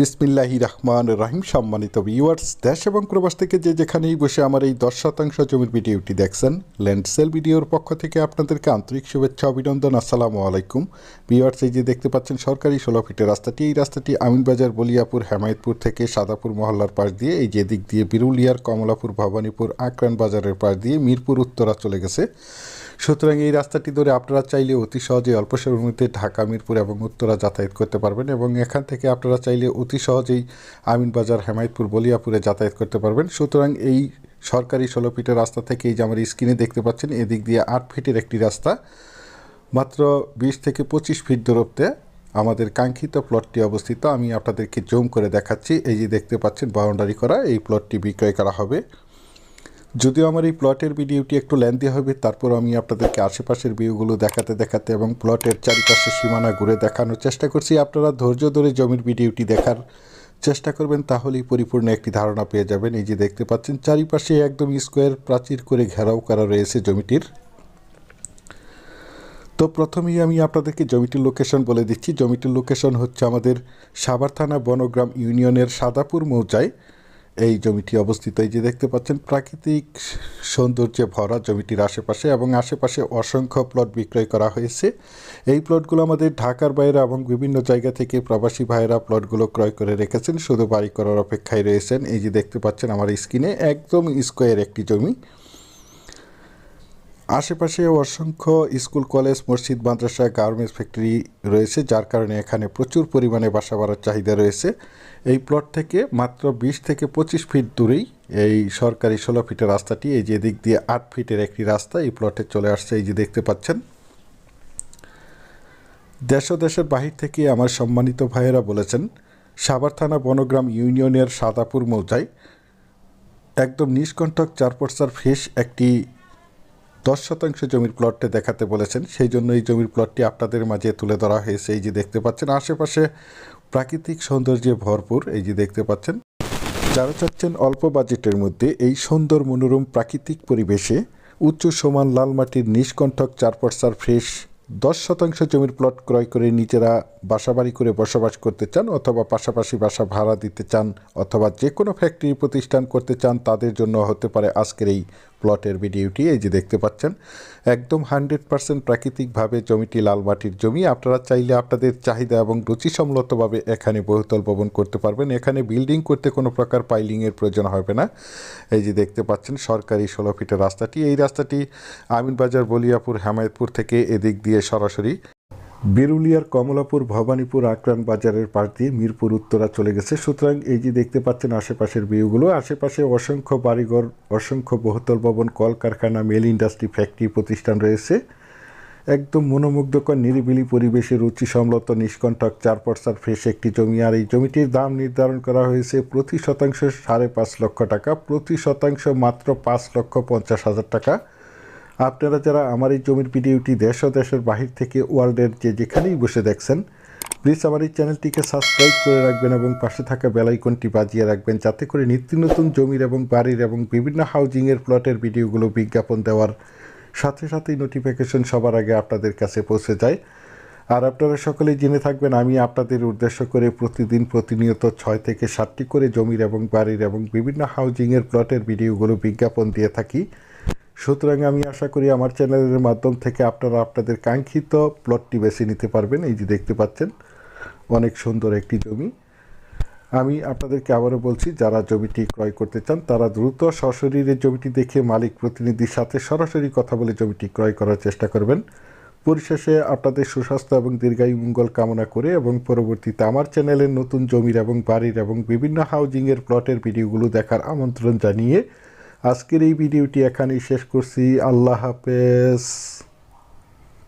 বিসমিল্লাহি রহমান রাহিম, সম্মানিত ভিউয়ার্স দেশ এবং প্রবাস থেকে যে যেখানেই বসে আমার এই দশ শতাংশ জমির ভিডিওটি দেখছেন ল্যান্ড সেল ভিডিওর পক্ষ থেকে আপনাদেরকে আন্তরিক শুভেচ্ছা, অভিনন্দন, আসসালামু আলাইকুম। ভিউয়ার্স এই যে দেখতে পাচ্ছেন সরকারি ষোলো ফিটের রাস্তাটি, এই রাস্তাটি আমিনবাজার বলিয়াপুর, হেমায়তপুর থেকে সাদাপুর মহল্লার পাশ দিয়ে, এই যে দিক দিয়ে বিরুলিয়ার কমলাপুর, ভবানীপুর, আক্রান বাজারের পাশ দিয়ে মিরপুর, উত্তরা চলে গেছে। সুতরাং এই রাস্তাটি ধরে আপনারা চাইলে অতি সহজে অল্প সময়ের মধ্যে ঢাকা, মিরপুর এবং উত্তরা যাতায়াত করতে পারবেন এবং এখান থেকে আপনারা চাইলে অতি সহজেই আমিনবাজার হেমায়তপুর, বলিয়াপুরে যাতায়াত করতে পারবেন। সুতরাং এই সরকারি ষোলো রাস্তা থেকে এই যে আমার স্ক্রিনে দেখতে পাচ্ছেন, এদিক দিয়ে আট ফিটের একটি রাস্তা, মাত্র বিশ থেকে পঁচিশ ফিট দূরত্বে আমাদের কাঙ্ক্ষিত প্লটটি অবস্থিত। আমি আপনাদেরকে জুম করে দেখাচ্ছি। এই যে দেখতে পাচ্ছেন বাউন্ডারি করা, এই প্লটটি বিক্রয় করা হবে। যদিও আমার এই প্লটের ভিডিওটি একটু লেন্দি হবে তারপর আমি আপনাদেরকে আশেপাশের ভিউগুলো দেখাতে দেখাতে এবং প্লটের চারিপাশে সীমানা ঘুরে দেখানোর চেষ্টা করছি। আপনারা ধৈর্য ধরে জমির ভিডিওটি দেখার চেষ্টা করবেন, তাহলেই পরিপূর্ণ একটি ধারণা পেয়ে যাবেন। এই যে দেখতে পাচ্ছেন, চারিপাশে একদম স্কোয়ার প্রাচীর করে ঘেরাও করা রয়েছে জমিটির। তো প্রথমেই আমি আপনাদেরকে জমিটির লোকেশন বলে দিচ্ছি। জমিটির লোকেশন হচ্ছে আমাদের সাভার থানা বনগ্রাম ইউনিয়নের সাদাপুর মৌজায়। এই জমিটি অবস্থিত। এই যে দেখতে পাচ্ছেন, প্রাকৃতিক সৌন্দর্যে ভরা জমিটির আশেপাশে এবং আশেপাশে অসংখ্য প্লট বিক্রয় করা হয়েছে। এই প্লটগুলো আমাদের ঢাকার বাইরে এবং বিভিন্ন জায়গা থেকে প্রবাসী ভাইয়েরা প্লটগুলো ক্রয় করে রেখেছেন। শুধু বাড়ি করার অপেক্ষায় রয়েছেন। এই যে দেখতে পাচ্ছেন আমার স্ক্রিনে একদম স্কোয়ার একটি জমি। আশেপাশে অসংখ্য স্কুল, কলেজ, মসজিদ, মাদ্রাসা, গার্মেন্টস ফ্যাক্টরি রয়েছে, যার কারণে এখানে প্রচুর পরিমাণে বাসা বাড়ার চাহিদা রয়েছে। এই প্লট থেকে মাত্র বিশ থেকে পঁচিশ ফিট দূরেই এই সরকারি ষোলো ফিটের রাস্তাটি, এই যে দিক দিয়ে আট ফিটের একটি রাস্তা, এই প্লটে চলে আসছে, এই যে দেখতে পাচ্ছেন। দেশ দেশের বাহির থেকে আমার সম্মানিত ভাইয়েরা বলেছেন, সাভার থানা বনগ্রাম ইউনিয়নের সাদাপুর মৌজায় একদম নিষ্কণ্ঠক চার পর্সার ফ্রেশ একটি দশ শতাংশ জমির প্লটটি দেখাতে বলেছেন। সেই জন্য এই জমির প্লটটি আপনাদের মাঝে তুলে ধরা হয়েছে। এই যে দেখতে পাচ্ছেন, আশেপাশে প্রাকৃতিক সৌন্দর্যে ভরপুর এই যে দেখতে পাচ্ছেন। যারা চাচ্ছেন অল্প বাজেটের মধ্যে এই সুন্দর মনোরম প্রাকৃতিক পরিবেশে উচ্চ সমান লাল মাটির নিষ্কণ্ঠক চারপর্সার ফ্রেশ দশ শতাংশ জমির প্লট ক্রয় করে নিজেরা বাসাবাড়ি করে বসবাস করতে চান অথবা পাশাপাশি বাসা ভাড়া দিতে চান অথবা যে কোনো ফ্যাক্টরি প্রতিষ্ঠান করতে চান, তাদের জন্য হতে পারে আজকের এই প্লটের ভিডিওটি এই যে দেখতে পাচ্ছেন, একদম হান্ড্রেড পার্সেন্ট প্রাকৃতিকভাবে জমিটি লাল মাটির জমি। আপনারা চাইলে আপনাদের চাহিদা এবং রুচিসম্মতভাবে এখানে বহুতল ভবন করতে পারবেন। এখানে বিল্ডিং করতে কোনো প্রকার পাইলিংয়ের প্রয়োজন হবে না। এই যে দেখতে পাচ্ছেন, সরকারি ষোলো ফিটের রাস্তাটি। এই রাস্তাটি আমিনবাজার, বলিয়াপুর, হেমায়তপুর থেকে এদিক দিয়ে সরাসরি বিরুলিয়ার কমলাপুর ভবানীপুর আক্রান বাজারের পাশ দিয়ে মিরপুর উত্তরা চলে গেছে। সুতরাং এই যে দেখতে পাচ্ছেন আশেপাশের ভিউগুলো, আশেপাশে অসংখ্য বাড়িঘর, অসংখ্য বহুতল ভবন, কলকারখানা, মেল ইন্ডাস্ট্রি, ফ্যাক্টরি প্রতিষ্ঠান রয়েছে। একদম মনোমুগ্ধকর, নিরিবিলি পরিবেশে রুচিসম্মত নিষ্কণ্ঠক চার পর্সার ফ্রেশ একটি জমি। আর এই জমিটির দাম নির্ধারণ করা হয়েছে প্রতি শতাংশ সাড়ে পাঁচ লক্ষ টাকা, প্রতি শতাংশ মাত্র পাঁচ লক্ষ পঞ্চাশ হাজার টাকা। আপনারা যারা আমার এই জমির ভিডিওটি দেশ ও দেশের বাহির থেকে ওয়ার্ল্ডের যে যেখানেই বসে দেখছেন প্লিজ আমার এই চ্যানেলটিকে সাবস্ক্রাইব করে রাখবেন এবং পাশে থাকা বেলাইকনটি বাজিয়ে রাখবেন যাতে করে নিত্য নতুন জমির এবং বাড়ির এবং বিভিন্ন হাউজিংয়ের প্লটের ভিডিওগুলো বিজ্ঞাপন দেওয়ার সাথে সাথেই নোটিফিকেশন সবার আগে আপনাদের কাছে পৌঁছে যায়। আর আপনারা সকলেই জেনে থাকবেন, আমি আপনাদের উদ্দেশ্য করে প্রতিদিন প্রতিনিয়ত ছয় থেকে সাতটি করে জমির এবং বাড়ির এবং বিভিন্ন হাউজিংয়ের প্লটের ভিডিওগুলো বিজ্ঞাপন দিয়ে থাকি। সুতরাং আমি আশা করি আমার চ্যানেলের মাধ্যম থেকে আপনারা আপনাদের কাঙ্ক্ষিত প্লটটি বেছে নিতে পারবেন। এই যে দেখতে পাচ্ছেন, অনেক সুন্দর একটি জমি। আমি আপনাদেরকে আবারও বলছি, যারা জমিটি ক্রয় করতে চান, তারা দ্রুত সশরীরে জমিটি দেখে মালিক প্রতিনিধির সাথে সরাসরি কথা বলে জমিটি ক্রয় করার চেষ্টা করবেন। পরিশেষে আপনাদের সুস্বাস্থ্য এবং দীর্ঘায়ু মঙ্গল কামনা করে এবং পরবর্তীতে আমার চ্যানেলের নতুন জমির এবং বাড়ির এবং বিভিন্ন হাউজিংয়ের প্লটের ভিডিওগুলো দেখার আমন্ত্রণ জানিয়ে আজকের এই ভিডিওটি এখানেই শেষ করছি। আল্লাহ হাফেজ।